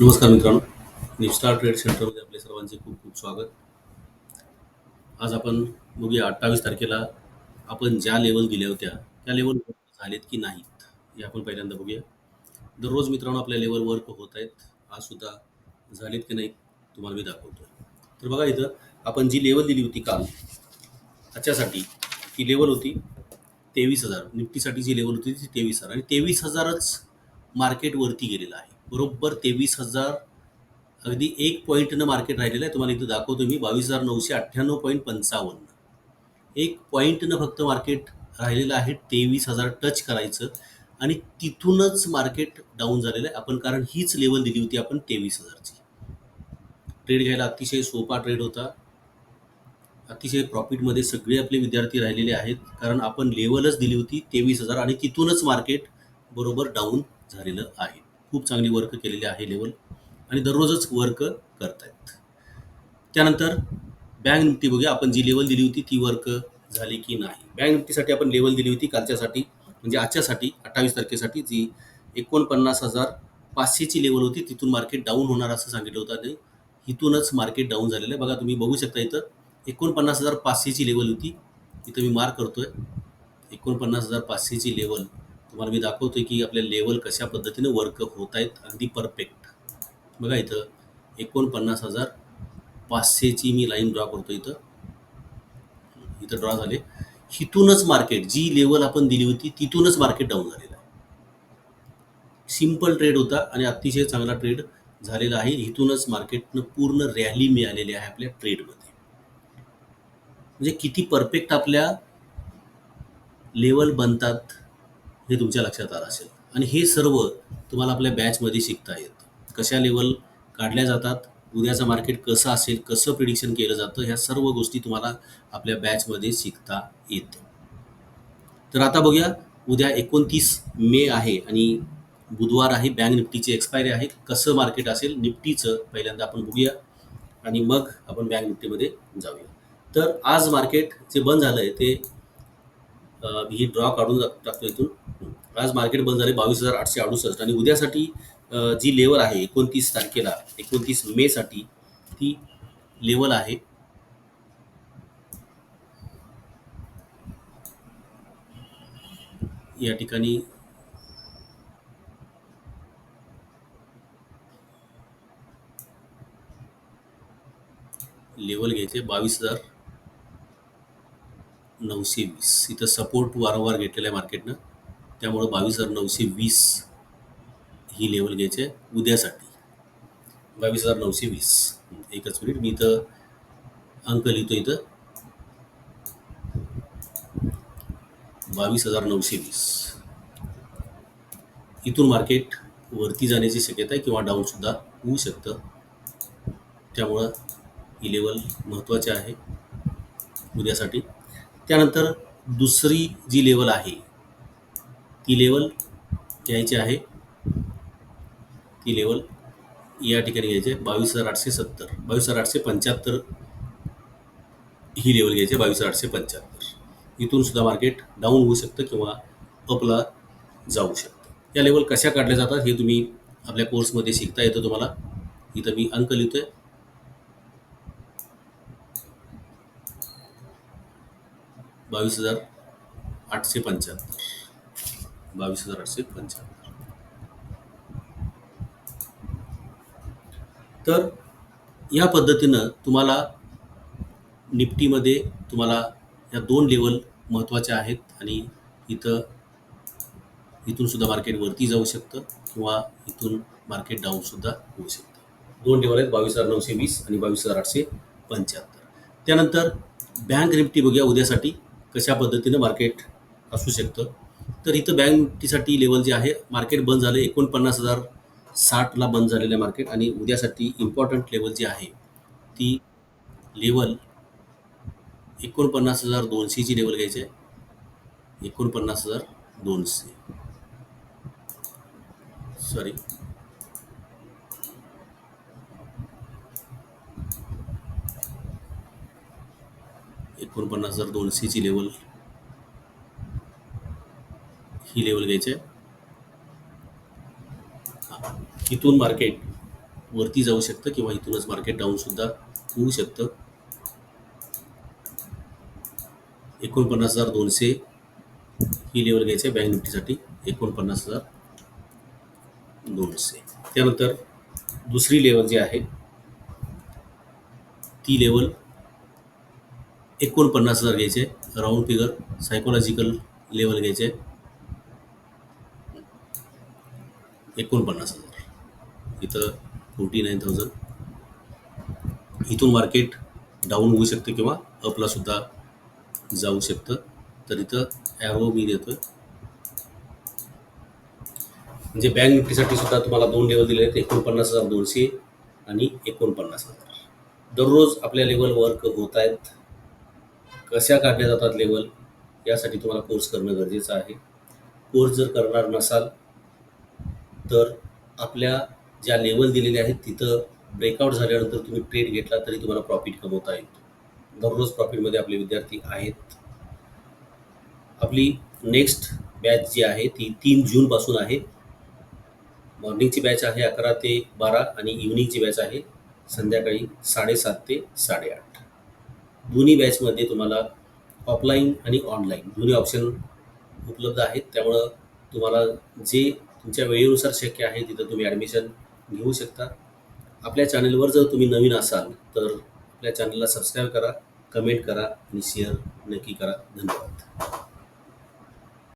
नमस्कार मित्रांनो. निपस्टार ट्रेड सेंटरमध्ये आपले सर्वांचे खूप खूप स्वागत. आज आपण बघूया अठ्ठावीस तारखेला आपण ज्या लेवल दिल्या होत्या त्या लेवल झालेत की नाहीत हे आपण पहिल्यांदा बघूया. दररोज मित्रांनो आपल्या लेवल वर्क होत आहेत आज सुद्धा झालेत की नाहीत तुम्हाला मी दाखवतो तर बघा इथं आपण जी लेवल दिली होती काल त्याच्यासाठी ती लेवल होती तेवीस हजार. निफ्टीसाठी जी लेवल होती ती तेवीस हजार. आणि तेवीस हजारच मार्केट वरती गेलेलं आहे. बरोबर तेवीस हजार अगदी एक पॉईंटनं मार्केट राहिलेलं आहे. तुम्हाला इथं दाखवतो मी. बावीस हजार नऊशे अठ्ठ्याण्णव पॉईंट पंचावन्न. एक पॉईंटनं फक्त मार्केट राहिलेलं आहे. तेवीस हजार टच करायचं. आणि तिथूनच मार्केट डाऊन झालेलं आहे. आपण कारण हीच लेवल दिली होती आपण तेवीस हजारची. ट्रेड घ्यायला अतिशय सोपा ट्रेड होता. अतिशय प्रॉफिटमध्ये सगळे आपले विद्यार्थी राहिलेले आहेत. कारण आपण लेवलच दिली होती तेवीस हजार आणि तिथूनच मार्केट बरोबर डाऊन झालेलं आहे. खूप चांगली वर्क केलेली आहे लेवल आणि दररोजच वर्क करतायत. त्यानंतर बँक निफ्टी बघूया आपण जी लेवल दिली होती ती वर्क झाली की नाही? बँक निफ्टीसाठी आपण लेवल दिली होती कालच्यासाठी म्हणजे आजच्यासाठी अठ्ठावीस तारखेसाठी जी एकोणपन्नास हजार पाचशेची लेवल होती तिथून मार्केट डाऊन होणार असं सांगितलं होतं आणि इथूनच मार्केट डाऊन झालेलं आहे. बघा तुम्ही बघू शकता इथं एकोणपन्नास हजार पाचशेची लेवल होती. इथं मी मार्क करतोय. एकोणपन्नास हजार पाचशेची लेवल तुम्हाला मी दाखवतोय की आपल्या लेवल कशा पद्धतीने वर्क होत आहेत अगदी परफेक्ट बघा इथं एकोणपन्नास हजार पाचशेची मी लाईन ड्रॉ करतो इथं. इथं ड्रॉ झाले. इथूनच मार्केट जी लेवल आपण दिली होती तिथूनच मार्केट डाऊन झालेलं आहे. सिंपल ट्रेड होता आणि अतिशय चांगला ट्रेड झालेला आहे. इथूनच मार्केटनं पूर्ण रॅली मिळालेली आहे आपल्या ट्रेडमध्ये म्हणजे किती परफेक्ट आपल्या लेवल बनतात हे तुमच्या लक्षात आलं असेल. आणि हे सर्व तुम्हाला आपल्या बॅचमध्ये शिकता येतं. कशा लेवल काढल्या जातात उद्याचं मार्केट कसं असेल कसं प्रिडिक्शन केलं जातं ह्या सर्व गोष्टी तुम्हाला आपल्या बॅचमध्ये शिकता येतं. तर आता बघूया उद्या एकोणतीस मे आहे आणि बुधवार आहे बँक निफ्टीची एक्सपायरी आहे. कसं मार्केट असेल निफ्टीचं पहिल्यांदा आपण बघूया. आणि मग आपण बँक निफ्टीमध्ये जाऊया. तर आज मार्केट जे बंद झालं आहे ते मी ही ड्रॉ काढून टाकतो इथून आज मार्केट बंद झाले बावीस हजार आठशे अडुसष्ट आणि उद्यासाठी जी लेवल आहे एकोणतीस तारखेला एकोणतीस मेसाठी ती लेवल आहे. या ठिकाणी लेवल घ्यायचे बावीस हजार. नऊशे वीस. इथं सपोर्ट वारंवार घेतलेला आहे मार्केटनं त्यामुळं बावीस हजार नऊशे वीस ही लेवल घ्यायची आहे उद्यासाठी. बावीस हजार नऊशे वीस. एकच मिनिट मी इथं अंक लिहितो इथं. बावीस हजार नऊशे वीस. इथून मार्केट वरती जाण्याची शक्यता आहे किंवा डाऊनसुद्धा होऊ शकतं. त्यामुळं ही लेवल महत्त्वाची आहे. उद्यासाठी. त्यानंतर दुसरी जी लेवल आहे ती लेवल घ्यायची आहे. ती लेवल या ठिकाणी घ्यायची आहे. बावीस हजार आठशे सत्तर. बावीस हजार आठशे पंच्याहत्तर ही लेवल घ्यायची आहे. बावीस हजार आठशे पंच्याहत्तर. इथून सुद्धा मार्केट डाऊन होऊ शकतं किंवा अपला जाऊ शकतं. या लेवल कशा काढल्या जातात हे तुम्ही आपल्या कोर्समध्ये शिकता येतं तुम्हाला. इथं मी अंक आहे बावीस हजार आठशे पंच्याहत्तर. बावीस हजार आठशे पंच्याहत्तर. तर या पद्धतीनं तुम्हाला निफ्टीमध्ये तुम्हाला या दोन लेवल महत्त्वाच्या आहेत आणि इथं इथून सुद्धा मार्केट वरती जाऊ शकतं किंवा इथून मार्केट डाऊन सुद्धा होऊ शकतं. दोन लेवल आहेत बावीस हजार नऊशे वीस आणि बावीस हजार आठशे पंच्याहत्तर. त्यानंतर बँक निफ्टी बघूया उद्यासाठी. कशा पद्धतीनं मार्केट असू शकतं? तर इथं बँक निफ्टीसाठी लेवल जे आहे मार्केट बंद झालं एकोणपन्नास हजार साठला बंद झालेलं आहे मार्केट आणि उद्यासाठी इम्पॉर्टंट लेवल जी आहे ती लेवल एकोणपन्नास हजार दोनशेची लेवल घ्यायची आहे. एकोणपन्नास हजार दोनशे. सॉरी एकोणपन्नास हजार दोनशेची लेवल ही लेवल घ्यायची आहे. इथून मार्केट वरती जाऊ शकतं किंवा इथूनच मार्केट डाऊन सुद्धा होऊ शकतं. एकोणपन्नास हजार दोनशे ही लेवल घ्यायची आहे बँक निफ्टीसाठी. एकोणपन्नास हजार दोनशे. त्यानंतर दुसरी लेवल जी आहे ती लेवल एकोणपन्नास हजार घ्यायचे. राऊंड फिगर सायकोलॉजिकल लेवल घ्यायचे. एकोणपन्नास हजार. इथं फोर्टी नाईन थाउजंड इथून मार्केट डाऊन होऊ शकतं किंवा अपला सुद्धा जाऊ शकतं. तर इथं ॲरो मी देतो म्हणजे बँक निफ्टीसाठी सुद्धा तुम्हाला दोन लेवल दिले आहेत. एकोणपन्नास हजार दोनशे आणि एकोणपन्नास हजार. दररोज आपल्या लेवल वर्क होत आहेत. कशा काढल्या जातात लेवल यासाठी तुम्हाला कोर्स करणं गरजेचं आहे. कोर्स जर करणार नसाल तर आपल्या ज्या लेवल दिलेल्या आहेत तिथं ब्रेकआउट झाल्यानंतर तुम्ही ट्रेड घेतला तरी तुम्हाला प्रॉफिट कमवता येतो दररोज प्रॉफिटमध्ये आपले विद्यार्थी आहेत. आपली नेक्स्ट बॅच जी आहे ती तीन जूनपासून आहे. मॉर्निंगची बॅच आहे अकरा ते बारा आणि इव्हनिंगची बॅच आहे. संध्याकाळी साडेसात ते साडेआठ. दोन्ही बॅचमध्ये तुम्हाला ऑफलाईन आणि ऑनलाईन दोन्ही ऑप्शन उपलब्ध आहेत. त्यामुळं तुम्हाला जे तुमच्या वेळेनुसार शक्य आहे तिथं तुम्ही ॲडमिशन घेऊ शकता. आपल्या चॅनलवर जर तुम्ही नवीन असाल तर आपल्या चॅनलला सबस्क्राईब करा कमेंट करा आणि शेअर नक्की करा. धन्यवाद.